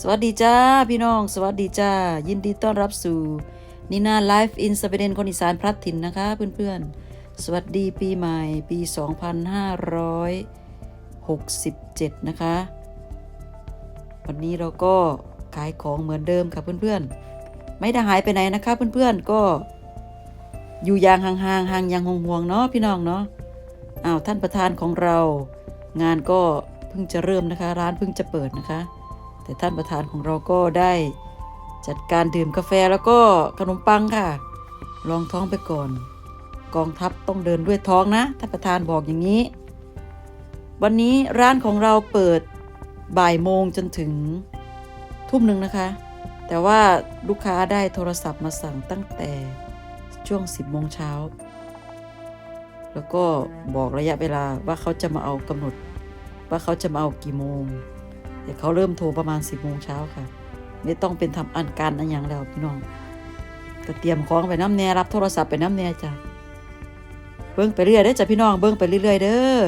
สวัสดีจ้าพี่น้อง สวัสดีจ้า ยินดีต้อนรับสู่นีนาไลฟ์อินสเปเดนคนอีสานพลัดถิ่นนะคะเพื่อนๆ สวัสดีปีใหม่ปี 2567 นะคะ วันนี้เราก็ขายของเหมือนเดิมค่ะเพื่อนๆ ไม่ได้หายไปไหนนะคะเพื่อนๆก็อยู่อย่างห่างๆห่างอย่างห่วงๆเนาะพี่น้องเนาะอ้าวท่านประธานของเรา งานก็เพิ่งจะเริ่มนะคะ ร้านเพิ่งจะเปิดนะคะ แต่ท่านประธานของเราก็ได้จัดการดื่มกาแฟแล้วก็ขนมปังค่ะ ลองท้องไปก่อน กองทัพต้องเดินด้วยท้องนะ ท่านประธานบอกอย่างนี้ วันนี้ร้านของเราเปิดบ่ายโมงจนถึงทุ่มหนึ่งนะคะ แต่ว่าลูกค้าได้โทรศัพท์มาสั่งตั้งแต่ช่วง 10โมงเช้า แล้วก็บอกระยะเวลาว่าเขาจะมาเอากำหนด ว่าเขาจะมาเอากี่โมง แต่เขาเริ่มโทรประมาณ10โมงเช้าค่ะไม่ต้องเป็นทำอันการอันอย่างแล้วพี่น้องก็เตรียมของไปน้ำแน่รับโทรศัพท์ไปน้ำแน่จ้ะเบิ้งไปเรื่อยเด้อจ้ะพี่น้องเบิ้งไปเรื่อย ๆ เด้อ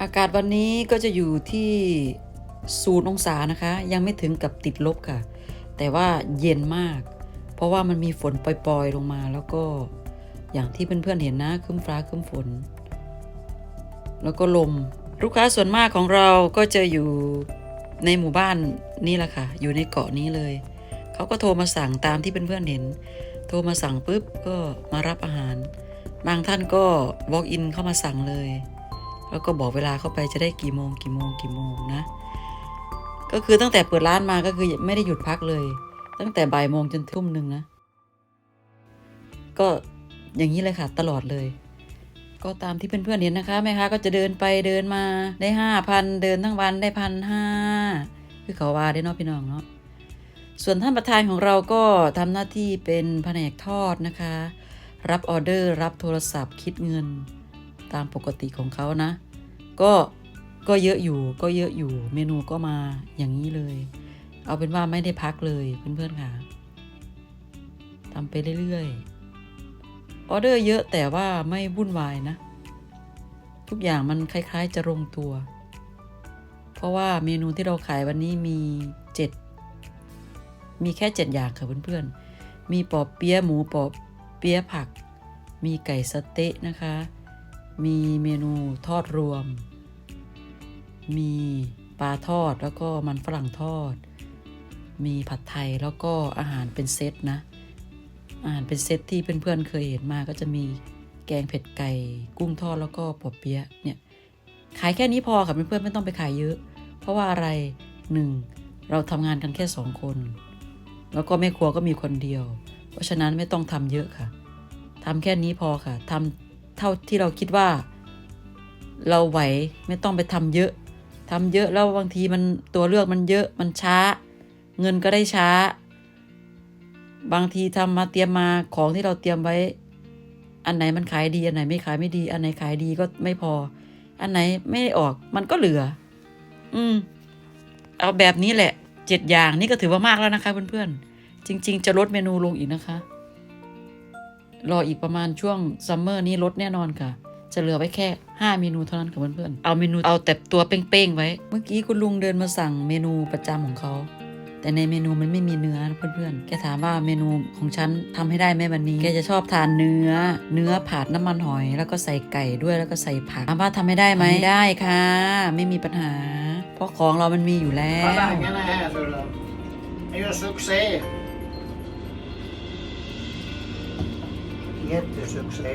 อากาศวันนี้ก็จะอยู่ที่ศูนย์องศานะคะ ยังไม่ถึงกับติดลบค่ะ แต่ว่าเย็นมาก เพราะว่ามันมีฝนปล่อย ๆ ลงมาแล้วก็อย่างที่เพื่อนๆเห็นนะคึ้มฟ้าคึ้มฝน แล้วก็ลม ลูกค้าส่วนมากของเราก็จะอยู่ในหมู่บ้านนี่แหละค่ะ อยู่ในเกาะนี้เลย เขาก็โทรมาสั่งตามที่เพื่อนๆเห็น โทรมาสั่งปุ๊บก็มารับอาหาร บางท่านก็ walk in เข้ามาสั่งเลย แล้วก็บอกเวลาเข้าไปจะได้กี่โมงกี่โมงกี่โมงนะ ก็คือตั้งแต่เปิดร้านมาก็คือไม่ได้หยุดพักเลย ตั้งแต่บ่ายโมงจนทุ่มหนึ่งนะ ก็อย่างนี้เลยค่ะตลอดเลย ก็ตามที่เพื่อนๆเห็นนะคะแม่ค้าก็จะเดินไปเดินมาได้ห้าพันเดินทั้งวันได้พันห้าคือเขาว่าได้เนาะพี่น้องเนาะส่วนท่านประธานของเราก็ทำหน้าที่เป็นแผนกทอดนะคะ รับออเดอร์รับโทรศัพท์คิดเงินตามปกติของเขานะ ก็ก็เยอะอยู่ก็เยอะอยู่เมนูก็มาอย่างนี้เลย เอาเป็นว่าไม่ได้พักเลยเพื่อนๆค่ะทำไปเรื่อยๆ ออเดอร์เยอะแต่ว่าไม่วุ่นวายนะ ทุกอย่างมันคล้าย ๆ จะลงตัว เพราะว่าเมนูที่เราขายวันนี้มีเจ็ดมีแค่เจ็ดอย่างค่ะเพื่อนๆ มีปอเปี๊ยะหมูปอเปี๊ยะผัก มีไก่สเต๊ะนะคะ มีเมนูทอดรวม มีปลาทอดแล้วก็มันฝรั่งทอด มีผัดไทยแล้วก็อาหารเป็นเซตนะ อาหารเป็นเซตที่เพื่อนๆเคยเห็นมาก็จะมีแกงเผ็ดไก่ กุ้งทอดแล้วก็ปอเปี๊ยะเนี่ยขายแค่นี้พอค่ะเพื่อนๆไม่ต้องไปขายเยอะ เพราะว่าอะไรหนึ่งเราทำงานกันแค่สองคน แล้วก็แม่ครัวก็มีคนเดียว เพราะฉะนั้นไม่ต้องทำเยอะค่ะทำแค่นี้พอค่ะทำเท่าที่เราคิดว่า เราไหวไม่ต้องไปทำเยอะทำเยอะแล้วบางทีมันตัวเลือกมันเยอะมันช้า เงินก็ได้ช้า บางทีทำมาเตรียมมาของที่เราเตรียมไว้ อันไหนมันขายดี อันไหนไม่ขายไม่ดี อันไหนขายดีก็ไม่พอ อันไหนไม่ได้ออก มันก็เหลือ อืม เอาแบบนี้แหละเจ็ดอย่างนี่ก็ถือว่ามากแล้วนะคะ เพื่อนๆ จริง ๆ จะลดเมนูลงอีกนะคะ รออีกประมาณช่วงซัมเมอร์นี้ลดแน่นอนค่ะ จะเหลือไว้แค่5เมนูเท่านั้นค่ะเพื่อนๆ เอาเมนูเอาแต่ตัวเป้งๆไว้ เมื่อกี้คุณลุงเดินมาสั่งเมนูประจำของเขา แต่ในเมนูมันไม่มีเนื้อนะเพื่อนๆ แกถามว่าเมนูของฉันทำให้ได้ไหมวันนี้ แกจะชอบทานเนื้อ เนื้อผัดน้ำมันหอย แล้วก็ใส่ไก่ด้วยแล้วก็ใส่ผักถามว่าทำให้ได้ไหมได้ค่ะ ไม่มีปัญหา เพราะของเรามันมีอยู่แล้ว Falangerna här för dem. Den gör succé. Jättesuccé.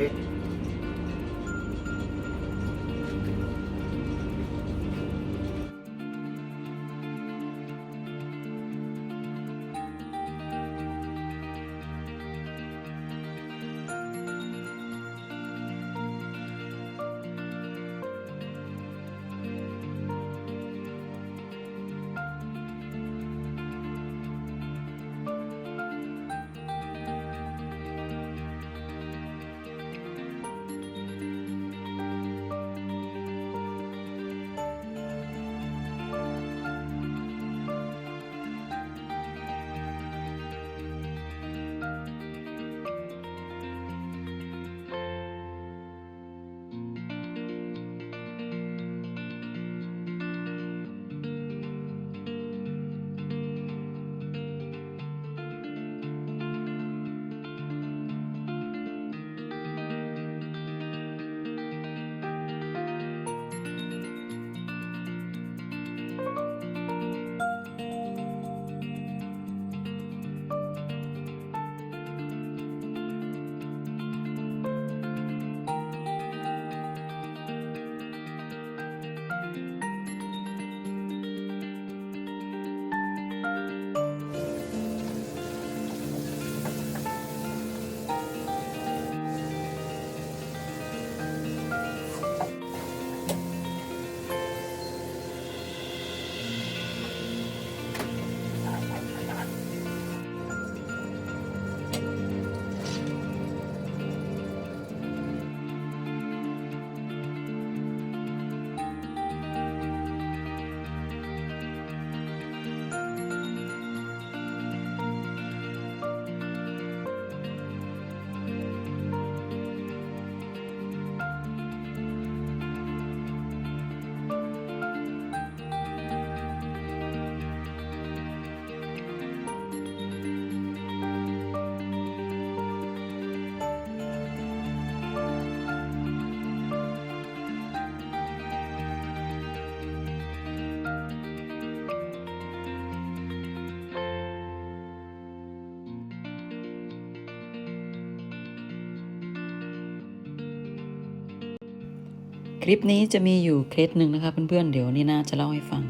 คลิปนี้จะมีอยู่เคสหนึ่งนะคะเพื่อนๆเดี๋ยวนี่น่าจะเล่าให้ฟัง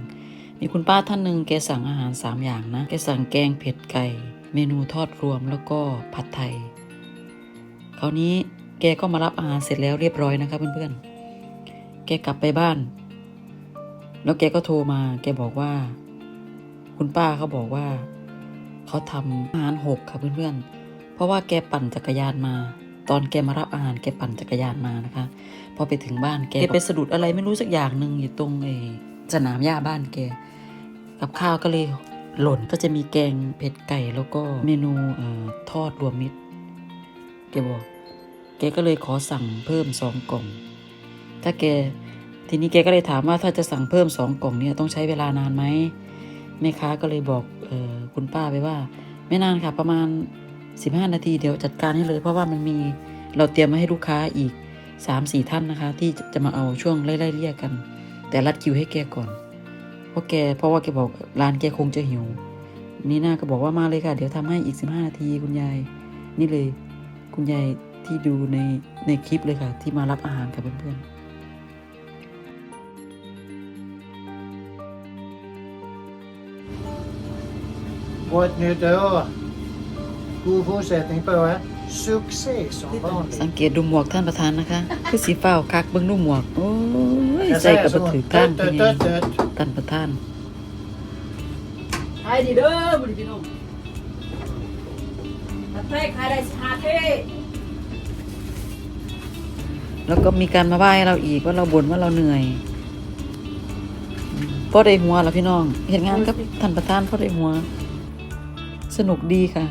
มีคุณป้าท่านหนึ่งแกสั่งอาหาร 3 อย่างนะ แกสั่งแกงเผ็ดไก่ เมนูทอดรวมแล้วก็ผัดไทย คราวนี้แกก็มารับอาหารเสร็จแล้วเรียบร้อยนะคะเพื่อนๆ แกกลับไปบ้าน แล้วแกก็โทรมา แกบอกว่า คุณป้าเขาบอกว่า เขาทำอาหารหกค่ะเพื่อนๆ เพราะว่าแกปั่นจักรยานมา ตอนแกมารับอาหารแกปั่นจักรยานมานะคะ พอไปถึงบ้านแกไปสะดุดอะไรไม่รู้สักอย่างหนึ่งอยู่ตรงไอ้สนามหญ้าบ้านแก กับข้าวก็เลยหล่นก็จะมีแกงเผ็ดไก่แล้วก็เมนูเอ่อทอดรวมมิตรแกบอก แกก็เลยขอสั่งเพิ่มสองกล่อง ถ้าแกทีนี้แกก็เลยถามว่าถ้าจะสั่งเพิ่มสองกล่องเนี่ยต้องใช้เวลานานไหมแม่ค้าก็เลยบอกเออคุณป้าไปว่า ไม่นานค่ะประมาณ 15 นาทีเดี๋ยวจัดการให้เลย เพราะว่ามันมีเราเตรียมมาให้ลูกค้าอีก 3-4 ท่านนะคะ ที่จะมาเอาช่วงไล่ๆเรียกกัน แต่รัดคิวให้แกก่อน เพราะแกเพราะว่าแกบอกร้านแกคงจะหิว นี่น่าก็บอกว่ามาเลยค่ะ เดี๋ยวทำให้อีก 15 นาทีคุณยาย นี่เลย คุณยายที่ดูในในคลิปเลยค่ะ ที่มารับอาหารกับเพื่อนๆ Gott nytt år. God fortsättning på er. Succé som สั vanligt. งเกตดูหมวกท่านประธานนะคะ คือสีฟ้าวคักเบิ่งดูหมวก โอ้ยใส่กับบ่ถือข้าง Tut, เป็น tut, ไง tut, tut. ท่านประธานขายดีเด้อบุรีพี่น้องตัดไส้ขายได้สิหาเทแล้วก็มีการมาไหว้เราอีกว่าเราบ่นว่าเราเหนื่อยพ่อได้หัวแล้วพี่น้อง เห็นงานกับท่านประธานพ่อได้หัว สนุกดีค่ะ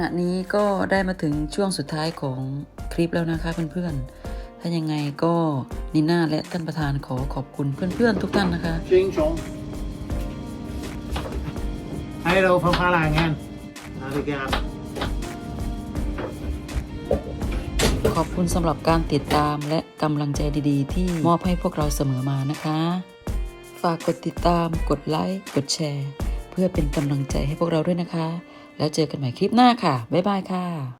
ณะนี้ก็ได้มาถึงช่วงสุดท้ายของคลิปแล้วนะคะเพื่อนๆ ถ้ายังไงก็นิน่าและท่านประธานขอขอบคุณเพื่อนๆ ทุกท่านนะคะ Tjing tjong. Hej då från Falangen. Ha det gött. ขอบคุณสำหรับการติดตามและกำลังใจดีๆ ที่มอบให้พวกเราเสมอมานะคะ ฝากกดติดตาม กดไลค์ กดแชร์ เพื่อเป็นกำลังใจให้พวกเราด้วยนะคะ แล้วเจอกันใหม่คลิปหน้าค่ะ บ๊ายบายค่ะ